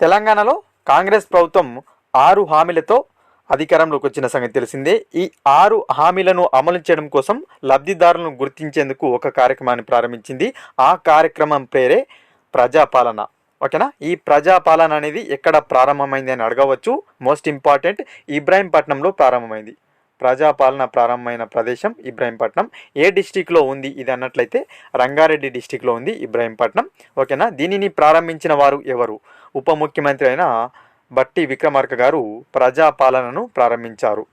తెలంగాణలో కాంగ్రెస్ ప్రభుత్వం ఆరు హామీలతో అధికారంలోకి వచ్చిన సంగతి తెలిసిందే. ఈ ఆరు హామీలను అమలు చేయడం కోసం లబ్ధిదారులను గుర్తించేందుకు ఒక కార్యక్రమాన్ని ప్రారంభించింది. ఆ కార్యక్రమం పేరే ప్రజాపాలన. ఓకేనా? ఈ ప్రజాపాలన అనేది ఎక్కడ ప్రారంభమైంది అని అడగవచ్చు. మోస్ట్ ఇంపార్టెంట్ ఇబ్రాహీంపట్నంలో ప్రారంభమైంది. ప్రజాపాలన ప్రారంభమైన ప్రదేశం ఇబ్రాహీంపట్నం. ఏ డిస్టిక్లో ఉంది? ఇది అన్నట్లయితే రంగారెడ్డి డిస్టిక్లో ఉంది ఇబ్రాహీంపట్నం. ఓకేనా? దీనిని ప్రారంభించిన వారు ఎవరు? ఉప ముఖ్యమంత్రి అయిన బట్టి విక్రమార్క గారు ప్రజాపాలనను ప్రారంభించారు.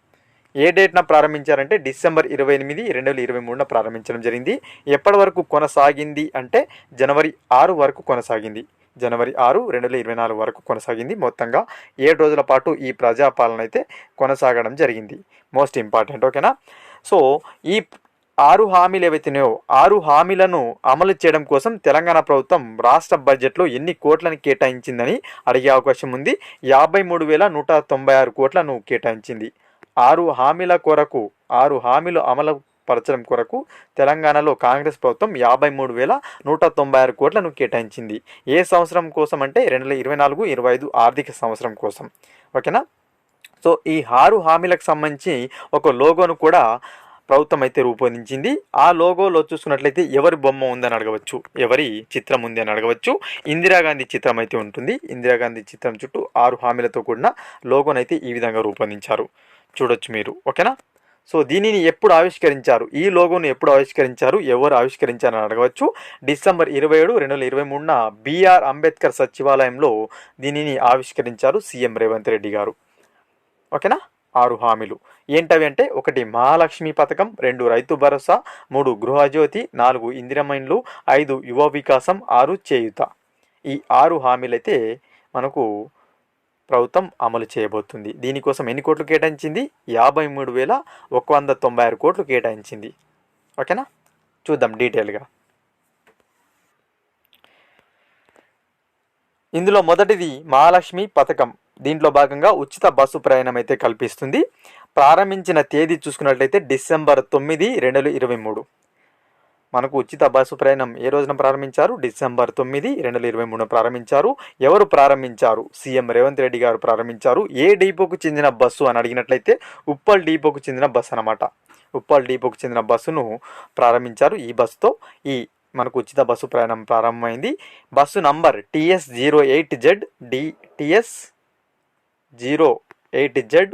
ఏ డేట్న ప్రారంభించారంటే డిసెంబర్ ఇరవై ఎనిమిది రెండు వేల ఇరవై మూడున ప్రారంభించడం జరిగింది. ఎప్పటి వరకు కొనసాగింది అంటే జనవరి ఆరు వరకు కొనసాగింది. జనవరి ఆరు రెండు వేల ఇరవై నాలుగు వరకు కొనసాగింది. మొత్తంగా ఏడు రోజుల పాటు ఈ ప్రజాపాలన అయితే కొనసాగడం జరిగింది. మోస్ట్ ఇంపార్టెంట్ ఓకేనా? సో ఈ ఆరు హామీలు ఏవైతున్నాయో ఆరు హామీలను అమలు చేయడం కోసం తెలంగాణ ప్రభుత్వం రాష్ట్ర బడ్జెట్లో ఎన్ని కోట్లను కేటాయించిందని అడిగే అవకాశం ఉంది. యాభై మూడు వేల నూట తొంభై ఆరు కోట్లను కేటాయించింది. ఆరు హామీల కొరకు ఆరు హామీలు అమలు పరచడం కొరకు తెలంగాణలో కాంగ్రెస్ ప్రభుత్వం యాభై మూడు వేల నూట తొంభై ఆరు కోట్లను కేటాయించింది. ఏ సంవత్సరం కోసం అంటే రెండు వేల ఇరవై నాలుగు ఇరవై ఐదు ఆర్థిక సంవత్సరం కోసం. ఓకేనా? సో ఈ ఆరు హామీలకు సంబంధించి ఒక లోగోను కూడా ప్రభుత్వం అయితే రూపొందించింది. ఆ లోగోలో చూసుకున్నట్లయితే ఎవరి బొమ్మ ఉందని అడగవచ్చు. ఎవరి చిత్రం ఉంది అని అడగవచ్చు. ఇందిరాగాంధీ చిత్రం అయితే ఉంటుంది. ఇందిరాగాంధీ చిత్రం చుట్టూ ఆరు హామీలతో కూడిన లోగోను అయితే ఈ విధంగా రూపొందించారు. చూడొచ్చు మీరు. ఓకేనా? సో దీనిని ఎప్పుడు ఆవిష్కరించారు? ఈ లోగోను ఎప్పుడు ఆవిష్కరించారు? ఎవరు ఆవిష్కరించారని అడగవచ్చు. డిసెంబర్ ఇరవై ఏడు రెండు వేల ఇరవై మూడున బీఆర్ అంబేద్కర్ సచివాలయంలో దీనిని ఆవిష్కరించారు సీఎం రేవంత్ రెడ్డి గారు. ఓకేనా? ఆరు హామీలు. ఏంటవి అంటే ఒకటి మహాలక్ష్మి పథకం రెండు రైతు భరోసా మూడు గృహజ్యోతి నాలుగు ఇందిరమైన్లు ఐదు యువ వికాసం ఆరు చేయుత. ఈ ఆరు హామీలైతే మనకు ప్రభుత్వం అమలు చేయబోతుంది. దీనికోసం ఎన్ని కోట్లు కేటాయించింది? యాభై మూడు వేల ఒక వంద తొంభై ఆరు కోట్లు కేటాయించింది. ఓకేనా? చూద్దాం డీటెయిల్గా. ఇందులో మొదటిది మహాలక్ష్మి పథకం. దీంట్లో భాగంగా ఉచిత బస్సు ప్రయాణం అయితే కల్పిస్తుంది. ప్రారంభించిన తేదీ చూసుకున్నట్లయితే డిసెంబర్ తొమ్మిది రెండు వేల ఇరవై మూడు. మనకు ఉచిత బస్సు ప్రయాణం ఏ రోజున ప్రారంభించారు? డిసెంబర్ తొమ్మిది రెండు వేల ఇరవై మూడున ప్రారంభించారు. ఎవరు ప్రారంభించారు? సీఎం రేవంత్ రెడ్డి గారు ప్రారంభించారు. ఏ డీపోకు చెందిన బస్సు అని అడిగినట్లయితే ఉప్పల్ డీపోకు చెందిన బస్సు అనమాట ఉప్పల్ డీపోకు చెందిన బస్సును ప్రారంభించారు ఈ బస్సుతో. ఈ మనకు ఉచిత బస్సు ప్రయాణం ప్రారంభమైంది. Bus number TS zero eight Z D TS zero eight Z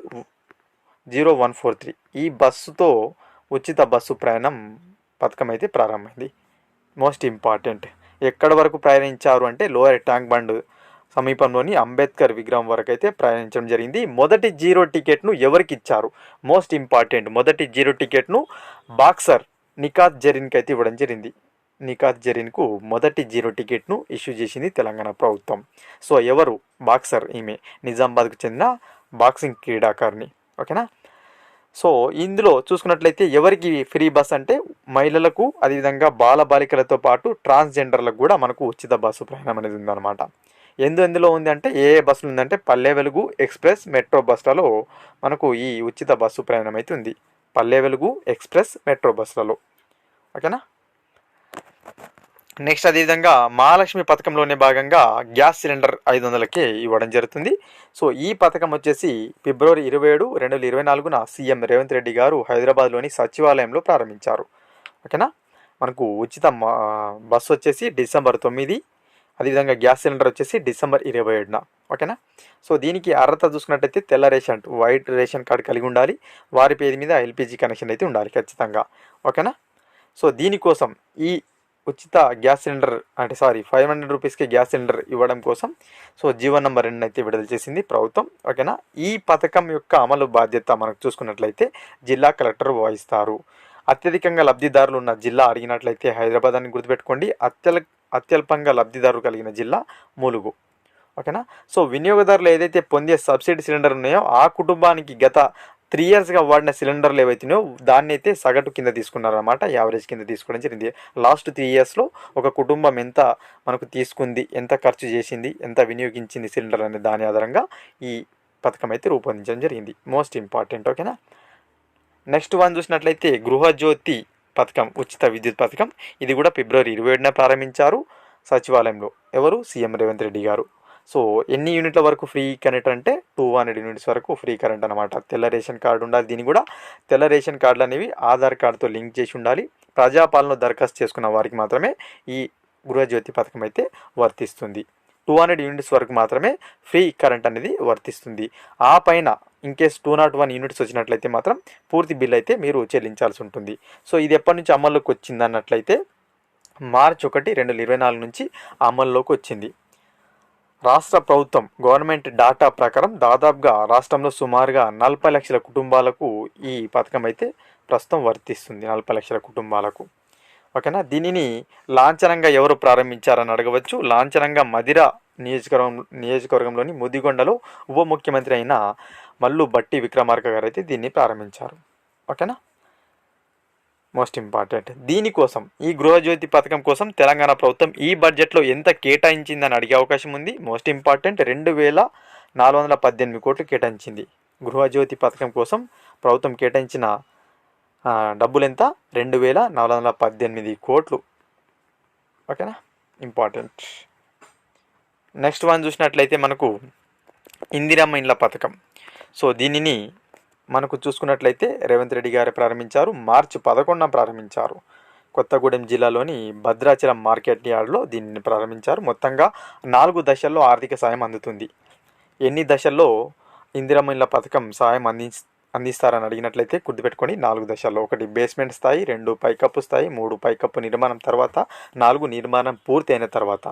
zero one four three. ఈ బస్సుతో ఉచిత బస్సు ప్రయాణం పథకం అయితే ప్రారంభమైంది. Most important. ఎక్కడ వరకు ప్రయాణించారు అంటే లోయర్ ట్యాంక్ బండ్ సమీపంలోని అంబేద్కర్ విగ్రహం వరకు అయితే ప్రయాణించడం జరిగింది. మొదటి జీరో టికెట్ను ఎవరికి ఇచ్చారు? Most important. మొదటి జీరో టికెట్ను బాక్సర్ నికాత్ జరీన్కి అయితే ఇవ్వడం జరిగింది. నికాత్ జరీన్కు మొదటి జీరో టికెట్ను ఇష్యూ చేసింది తెలంగాణ ప్రభుత్వం. సో ఎవరు? బాక్సర్ ఈమె. నిజామాబాద్కు చెందిన బాక్సింగ్ క్రీడాకారిణి. ఓకేనా? సో ఇందులో చూసుకున్నట్లయితే ఎవరికి ఫ్రీ బస్ అంటే మహిళలకు అదేవిధంగా బాల బాలికలతో పాటు ట్రాన్స్జెండర్లకు కూడా మనకు ఉచిత బస్సు ప్రయాణం అనేది ఉందన్నమాట. ఎందు ఎందులో ఉంది అంటే ఏ ఏ బస్సులు ఉందంటే పల్లె వెలుగు ఎక్స్ప్రెస్ మెట్రో బస్సులలో మనకు ఈ ఉచిత బస్సు ప్రయాణం అయితే ఉంది. పల్లె వెలుగు ఎక్స్ప్రెస్ మెట్రో బస్సులలో ఓకేనా? నెక్స్ట్ అదేవిధంగా మహాలక్ష్మి పథకంలోనే భాగంగా గ్యాస్ సిలిండర్ ఐదు వందలకే ఇవ్వడం జరుగుతుంది. సో ఈ పథకం వచ్చేసి ఫిబ్రవరి ఇరవై ఏడు రెండు వేల ఇరవై నాలుగున సీఎం రేవంత్ రెడ్డి గారు హైదరాబాద్లోని సచివాలయంలో ప్రారంభించారు. ఓకేనా? మనకు ఉచిత బస్సు వచ్చేసి డిసెంబర్ తొమ్మిది అదేవిధంగా గ్యాస్ సిలిండర్ వచ్చేసి డిసెంబర్ ఇరవై ఏడున. ఓకేనా? సో దీనికి అర్హత చూసుకున్నట్టయితే తెల్ల రేషన్ వైట్ రేషన్ కార్డు కలిగి ఉండాలి. వారి పేరు మీద ఎల్పిజి కనెక్షన్ అయితే ఉండాలి ఖచ్చితంగా. ఓకేనా? సో దీనికోసం ఈ ఉచిత గ్యాస్ సిలిండర్ అంటే సారీ ఫైవ్ హండ్రెడ్ రూపీస్కి గ్యాస్ సిలిండర్ ఇవ్వడం కోసం సో జీవన్ నెంబర్ రెండు అయితే విడుదల చేసింది ప్రభుత్వం. ఓకేనా? ఈ పథకం యొక్క అమలు బాధ్యత మనకు చూసుకున్నట్లయితే జిల్లా కలెక్టర్ వహిస్తారు. అత్యధికంగా లబ్ధిదారులు ఉన్న జిల్లా అడిగినట్లయితే హైదరాబాద్ అని గుర్తుపెట్టుకోండి. అత్యల అత్యల్పంగా లబ్ధిదారులు కలిగిన జిల్లా ములుగు. ఓకేనా? సో వినియోగదారులు ఏదైతే పొందే సబ్సిడీ సిలిండర్ ఉన్నాయో ఆ కుటుంబానికి గత త్రీ ఇయర్స్గా వాడిన సిలిండర్లు ఏవైతున్నాయో దాన్ని అయితే సగటు కింద తీసుకున్నారన్నమాట యావరేజ్ కింద తీసుకోవడం జరిగింది లాస్ట్ త్రీ ఇయర్స్లో ఒక కుటుంబం ఎంత మనకు తీసుకుంది ఎంత ఖర్చు చేసింది ఎంత వినియోగించింది సిలిండర్ అనే దాని ఆధారంగా ఈ పథకం అయితే రూపొందించడం జరిగింది. మోస్ట్ ఇంపార్టెంట్ ఓకేనా? నెక్స్ట్ వన్ చూసినట్లయితే గృహజ్యోతి పథకం ఉచిత విద్యుత్ పథకం. ఇది కూడా ఫిబ్రవరి ఇరవై ఏడున ప్రారంభించారు సచివాలయంలో. ఎవరు? సీఎం రేవంత్ రెడ్డి గారు. సో ఎన్ని యూనిట్ల వరకు ఫ్రీ కరెంట్ అంటే టూ హండ్రెడ్ యూనిట్స్ వరకు ఫ్రీ కరెంట్ అనమాట తెల్ల రేషన్ కార్డు ఉండాలి. దీన్ని కూడా తెల్ల రేషన్ కార్డులు అనేవి ఆధార్ కార్డుతో లింక్ చేసి ఉండాలి. ప్రజాపాలన దరఖాస్తు చేసుకున్న వారికి మాత్రమే ఈ గృహజ్యోతి పథకం అయితే వర్తిస్తుంది. టూ హండ్రెడ్ యూనిట్స్ వరకు మాత్రమే ఫ్రీ కరెంట్ అనేది వర్తిస్తుంది. ఆ పైన in case two not one units వచ్చినట్లయితే మాత్రం పూర్తి బిల్ అయితే మీరు చెల్లించాల్సి ఉంటుంది. సో ఇది ఎప్పటి నుంచి అమల్లోకి వచ్చింది అన్నట్లయితే మార్చ్ ఒకటి రెండు వేల ఇరవై నాలుగు నుంచి అమల్లోకి వచ్చింది. రాష్ట్ర ప్రభుత్వం గవర్నమెంట్ డాటా ప్రకారం దాదాపుగా రాష్ట్రంలో సుమారుగా నలభై లక్షల కుటుంబాలకు ఈ పథకం అయితే ప్రస్తుతం వర్తిస్తుంది నలభై లక్షల కుటుంబాలకు. ఓకేనా? దీనిని లాంఛనంగా ఎవరు ప్రారంభించారని అడగవచ్చు. లాంఛనంగా మదిర నియోజకవర్గం నియోజకవర్గంలోని ముదిగొండలో ఉప ముఖ్యమంత్రి అయిన మల్లు బట్టి విక్రమార్క గారు అయితే దీన్ని ప్రారంభించారు. ఓకేనా? Most important. దీనికోసం ఈ గృహజ్యోతి పథకం కోసం తెలంగాణ ప్రభుత్వం ఈ బడ్జెట్లో ఎంత కేటాయించిందని అడిగే అవకాశం ఉంది. మోస్ట్ ఇంపార్టెంట్ రెండు వేల నాలుగు వందల పద్దెనిమిది కోట్లు కేటాయించింది. గృహజ్యోతి పథకం కోసం ప్రభుత్వం కేటాయించిన డబ్బులు ఎంత? రెండు వేల నాలుగు వందల పద్దెనిమిది కోట్లు. ఓకేనా? ఇంపార్టెంట్. నెక్స్ట్ వన్ చూసినట్లయితే మనకు ఇందిరమ్మ ఇండ్ల పథకం. సో దీనిని మనకు చూసుకున్నట్లయితే రేవంత్ రెడ్డి గారు ప్రారంభించారు మార్చి పదకొండున ప్రారంభించారు. కొత్తగూడెం జిల్లాలోని భద్రాచలం మార్కెట్ యార్డ్లో దీనిని ప్రారంభించారు. మొత్తంగా నాలుగు దశల్లో ఆర్థిక సాయం అందుతుంది. ఎన్ని దశల్లో ఇందిరమ్మ పథకం సాయం అంది అందిస్తారని అడిగినట్లయితే గుర్తుపెట్టుకొని నాలుగు దశల్లో. ఒకటి బేస్మెంట్ స్థాయి రెండు పైకప్పు స్థాయి మూడు పైకప్పు నిర్మాణం తర్వాత నాలుగు నిర్మాణం పూర్తయిన తర్వాత.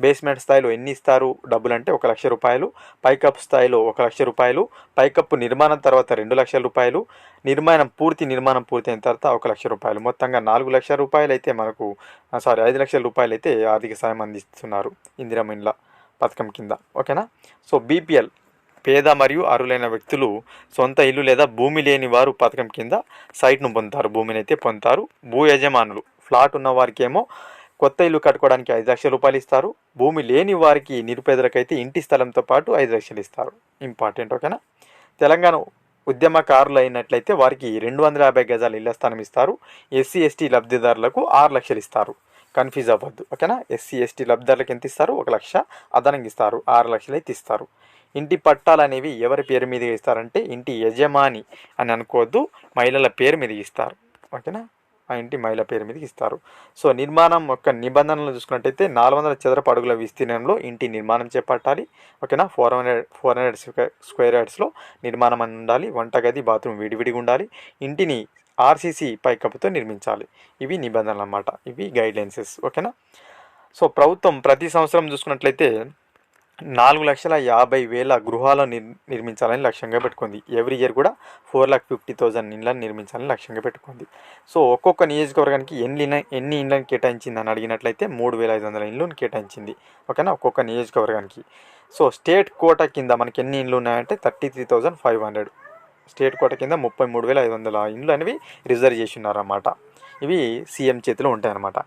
బేస్మెంట్ స్థాయిలో ఎన్ని ఇస్తారు డబ్బులు అంటే ఒక లక్ష రూపాయలు. పైకప్పు స్థాయిలో ఒక లక్ష రూపాయలు. పైకప్పు నిర్మాణం తర్వాత రెండు లక్షల రూపాయలు. నిర్మాణం పూర్తి నిర్మాణం పూర్తి అయిన తర్వాత ఒక లక్ష రూపాయలు. మొత్తంగా నాలుగు లక్షల రూపాయలు అయితే మనకు సారీ ఐదు లక్షల రూపాయలు అయితే ఆర్థిక సాయం అందిస్తున్నారు ఇందిరమ్మ ఇండ్ల పథకం కింద. ఓకేనా? సో బీపీఎల్ పేద మరియు అరులైన వ్యక్తులు సొంత ఇల్లు లేదా భూమి లేని వారు పథకం కింద సైట్ను పొందుతారు. భూమిని అయితే పొందుతారు. భూ యజమానులు ఫ్లాట్ ఉన్న వారికి ఏమో కొత్త ఇల్లు కట్టుకోవడానికి ఐదు లక్షల రూపాయలు ఇస్తారు. భూమి లేని వారికి నిరుపేదలకైతే ఇంటి స్థలంతో పాటు ఐదు లక్షలు ఇస్తారు. ఇంపార్టెంట్ ఓకేనా? తెలంగాణ ఉద్యమకారులు అయినట్లయితే వారికి రెండు వందల యాభై గజాల ఇళ్ళ స్థానం ఇస్తారు. ఎస్సీ ఎస్టీ లబ్ధిదారులకు ఆరు లక్షలు ఇస్తారు. కన్ఫ్యూజ్ అవ్వద్దు ఓకేనా? ఎస్సీ ఎస్టీ లబ్ధిదారులకు ఎంత ఇస్తారు? ఒక లక్ష అదనంగా ఇస్తారు. ఆరు లక్షలు అయితే ఇస్తారు. ఇంటి పట్టాలు అనేవి ఎవరి పేరు మీద ఇస్తారంటే ఇంటి యజమాని అని అనుకోవద్దు. మహిళల పేరు మీద ఇస్తారు ఓకేనా? ఆ ఇంటి మహిళ పేరు మీదకి ఇస్తారు. సో నిర్మాణం యొక్క నిబంధనలు చూసుకున్నట్టయితే నాలుగు వందల చదరపు అడుగుల విస్తీర్ణంలో ఇంటి నిర్మాణం చేపట్టాలి. ఓకేనా? Four hundred four hundred square యార్డ్స్లో నిర్మాణం అని ఉండాలి. వంటగది బాత్రూమ్ విడివిడిగా ఉండాలి. ఇంటిని ఆర్సీసీ పైకప్పుతో నిర్మించాలి. ఇవి నిబంధనలు అన్నమాట. ఇవి గైడ్లైన్సెస్ ఓకేనా? సో ప్రభుత్వం ప్రతి సంవత్సరం చూసుకున్నట్లయితే నాలుగు లక్షల యాభై వేల గృహాలను నిర్ నిర్మించాలని లక్ష్యంగా పెట్టుకుంది. ఎవ్రీ ఇయర్ కూడా ఫోర్ లాక్ ఫిఫ్టీ థౌజండ్ ఇండ్లను నిర్మించాలని లక్ష్యంగా పెట్టుకుంది. సో ఒక్కొక్క నియోజకవర్గానికి ఎన్ని ఎన్ని ఇండ్లను కేటాయించింది అని అడిగినట్లయితే మూడు వేల ఐదు వందల ఇండ్లను కేటాయించింది. ఓకేనా? ఒక్కొక్క నియోజకవర్గానికి. సో స్టేట్ కోట కింద మనకి ఎన్ని ఇండ్లు ఉన్నాయంటే thirty three thousand five hundred. State quota కింద ముప్పై మూడు వేల ఐదు వందల ఇండ్లు అనేవి రిజర్వ్ చేసి ఉన్నారన్నమాట. ఇవి సీఎం చేతిలో ఉంటాయన్నమాట.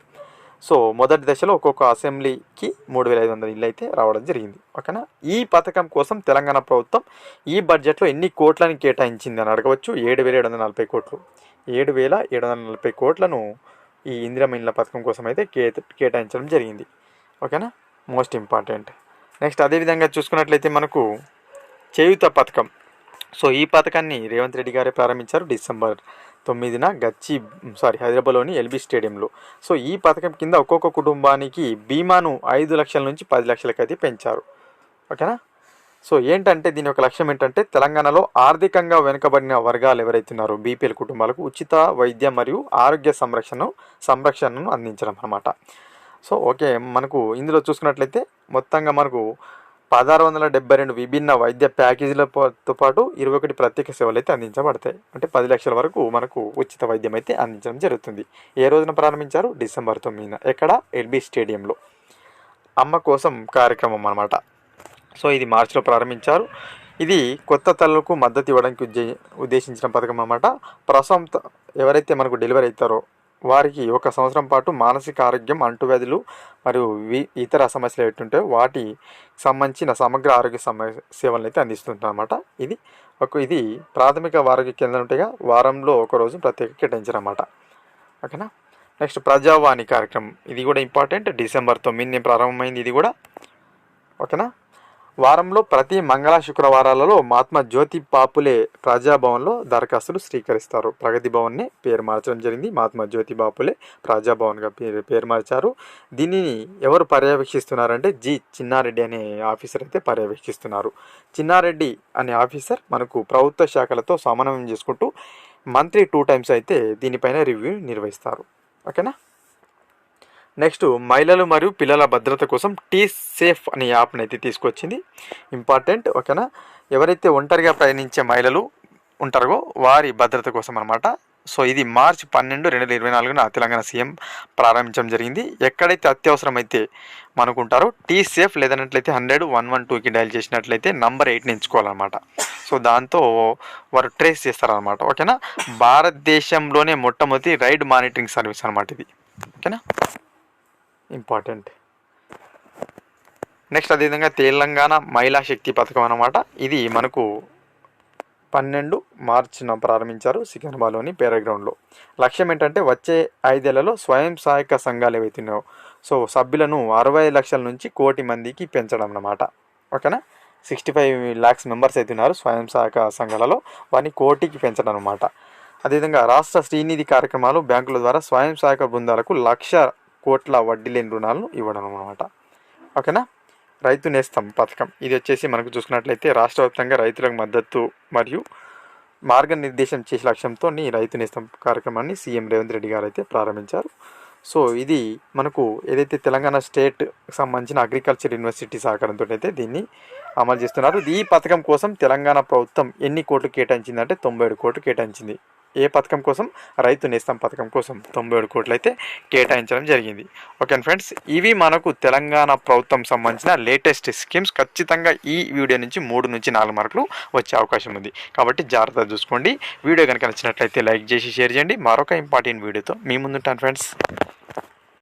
సో మొదటి దశలో ఒక్కొక్క అసెంబ్లీకి మూడు వేల ఐదు వందల ఇల్లు అయితే రావడం జరిగింది. ఓకేనా? ఈ పథకం కోసం తెలంగాణ ప్రభుత్వం ఈ బడ్జెట్లో ఎన్ని కోట్లని కేటాయించింది అని అడగవచ్చు. ఏడు వేల ఏడు వందల నలభై కోట్లు. ఏడు వేల ఏడు వందల నలభై కోట్లను ఈ ఇందిరమ్మ ఇళ్ళ పథకం కోసం అయితే కే కేటాయించడం జరిగింది. ఓకేనా? Most important. నెక్స్ట్ అదేవిధంగా చూసుకున్నట్లయితే మనకు చేయుత పథకం. సో ఈ పథకాన్ని రేవంత్ రెడ్డి గారే ప్రారంభించారు డిసెంబర్ తొమ్మిదిన గచ్చి సారీ హైదరాబాద్లోని ఎల్బీ స్టేడియంలో. సో ఈ పథకం కింద ఒక్కొక్క కుటుంబానికి బీమాను ఐదు లక్షల నుంచి పది లక్షలకైతే పెంచారు. ఓకేనా? సో ఏంటంటే దీని యొక్క లక్ష్యం ఏంటంటే తెలంగాణలో ఆర్థికంగా వెనుకబడిన వర్గాలు ఎవరైతే ఉన్నారో బీపీఎల్ కుటుంబాలకు ఉచిత వైద్య మరియు ఆరోగ్య సంరక్షణ సంరక్షణను అందించడం అన్నమాట. సో ఓకే మనకు ఇందులో చూసుకున్నట్లయితే మొత్తంగా మనకు పదహారు వందల డెబ్బై రెండు విభిన్న వైద్య ప్యాకేజీలతో పాటు ఇరవై ఒకటి ప్రత్యేక సేవలు అయితే అందించబడతాయి. అంటే పది లక్షల వరకు మనకు ఉచిత వైద్యం అయితే అందించడం జరుగుతుంది. ఏ రోజున ప్రారంభించారు? డిసెంబర్ తొమ్మిదిన. ఎక్కడ? ఎల్బీ స్టేడియంలో. అమ్మ కోసం కార్యక్రమం అన్నమాట. సో ఇది మార్చిలో ప్రారంభించారు. ఇది కొత్త తల్లులకు మద్దతు ఇవ్వడానికి ఉద్దే ఉద్దేశించిన పథకం అన్నమాట. ప్రసవం ఎవరైతే మనకు డెలివరీ అవుతారో వారికి ఒక సంవత్సరం పాటు మానసిక ఆరోగ్యం అంటువ్యాధులు మరియు ఇతర సమస్యలు ఏంటంటే వాటి సంబంధించిన సమగ్ర ఆరోగ్య సమ సేవలను అయితే అందిస్తుంటారు అనమాట ఇది ఒక ఇది ప్రాథమిక ఆరోగ్య కేంద్రం ఉంటాయిగా వారంలో ఒకరోజు ప్రత్యేక కేటాయించారన్నమాట. ఓకేనా? నెక్స్ట్ ప్రజావాణి కార్యక్రమం. ఇది కూడా ఇంపార్టెంట్. డిసెంబర్ తొమ్మిదిని ప్రారంభమైంది ఇది కూడా. ఓకేనా? వారంలో ప్రతి మంగళ శుక్రవారాలలో మహాత్మా జ్యోతి బాపులే ప్రజాభవన్లో దరఖాస్తులు స్వీకరిస్తారు. ప్రగతి భవన్ని పేరు మార్చడం జరిగింది. మహాత్మా జ్యోతి బాపులే ప్రజాభవన్గా పేరు పేరు మార్చారు. దీనిని ఎవరు పర్యవేక్షిస్తున్నారంటే జి చిన్నారెడ్డి అనే ఆఫీసర్ అయితే పర్యవేక్షిస్తున్నారు. చిన్నారెడ్డి అనే ఆఫీసర్ మనకు ప్రభుత్వ శాఖలతో సమన్వయం చేసుకుంటూ మంత్లీ టూ టైమ్స్ అయితే దీనిపైన రివ్యూ నిర్వహిస్తారు. ఓకేనా? నెక్స్ట్ మహిళలు మరియు పిల్లల భద్రత కోసం టీ సేఫ్ అనే యాప్ని అయితే తీసుకొచ్చింది. ఇంపార్టెంట్ ఓకేనా? ఎవరైతే ఒంటరిగా ప్రయాణించే మహిళలు ఉంటారో వారి భద్రత కోసం అనమాట సో ఇది మార్చి పన్నెండు రెండు వేల ఇరవై నాలుగున తెలంగాణ సీఎం ప్రారంభించడం జరిగింది. ఎక్కడైతే అత్యవసరమైతే మనకుంటారో టీ సేఫ్ లేదన్నట్లయితే హండ్రెడ్ వన్ వన్ టూకి డయల్ చేసినట్లయితే నంబర్ ఎయిట్ని ఎంచుకోవాలన్నమాట. సో దాంతో వారు ట్రేస్ చేస్తారనమాట ఓకేనా? భారతదేశంలోనే మొట్టమొదటి రైడ్ మానిటరింగ్ సర్వీస్ అనమాట ఇది ఓకేనా? ఇంపార్టెంట్. నెక్స్ట్ అదేవిధంగా తెలంగాణ మహిళా శక్తి పథకం అన్నమాట. ఇది మనకు పన్నెండు మార్చిన ప్రారంభించారు సికింద్రాబాద్లోని పేరగ్రౌండ్లో. లక్ష్యం ఏంటంటే వచ్చే ఐదేళ్ళలో స్వయం సహాయక సంఘాలు ఏవైతున్నాయో సో సభ్యులను అరవై లక్షల నుంచి కోటి మందికి పెంచడం అన్నమాట. ఓకేనా? సిక్స్టీ ఫైవ్ ల్యాక్స్ మెంబర్స్ అవుతున్నారు స్వయం సహాయక సంఘాలలో వారిని కోటికి పెంచడం అనమాట అదేవిధంగా రాష్ట్ర శ్రీనిధి కార్యక్రమాలు బ్యాంకుల ద్వారా స్వయం సహాయక బృందాలకు లక్ష కోట్ల వడ్డీ లేని రుణాలను ఇవ్వడం అనమాట ఓకేనా? రైతు నేస్తం పథకం. ఇది వచ్చేసి మనకు చూసుకున్నట్లయితే రాష్ట్ర వ్యాప్తంగా రైతులకు మద్దతు మరియు మార్గనిర్దేశం చేసే లక్ష్యంతో రైతు నేస్తం కార్యక్రమాన్ని సీఎం రేవంత్ రెడ్డి గారు అయితే ప్రారంభించారు. సో ఇది మనకు ఏదైతే తెలంగాణ స్టేట్ సంబంధించిన అగ్రికల్చర్ యూనివర్సిటీ సహకారంతో అయితే దీన్ని అమలు చేస్తున్నారు. ఈ పథకం కోసం తెలంగాణ ప్రభుత్వం ఎన్ని కోట్లు కేటాయించిందంటే తొంభై ఏడు కోట్లు కేటాయించింది. ఏ పథకం కోసం? రైతు నేస్తం పథకం కోసం తొంభై ఏడు కోట్లు అయితే కేటాయించడం జరిగింది. ఓకే ఫ్రెండ్స్ ఇవి మనకు తెలంగాణ ప్రభుత్వం సంబంధించిన లేటెస్ట్ స్కీమ్స్. ఖచ్చితంగా ఈ వీడియో నుంచి మూడు నుంచి నాలుగు మార్కులు వచ్చే అవకాశం ఉంది. కాబట్టి జాగ్రత్త చూసుకోండి. వీడియో కనుక నచ్చినట్లయితే లైక్ చేసి షేర్ చేయండి. మరొక ఇంపార్టెంట్ వీడియోతో మీ ముందుంటాను ఫ్రెండ్స్.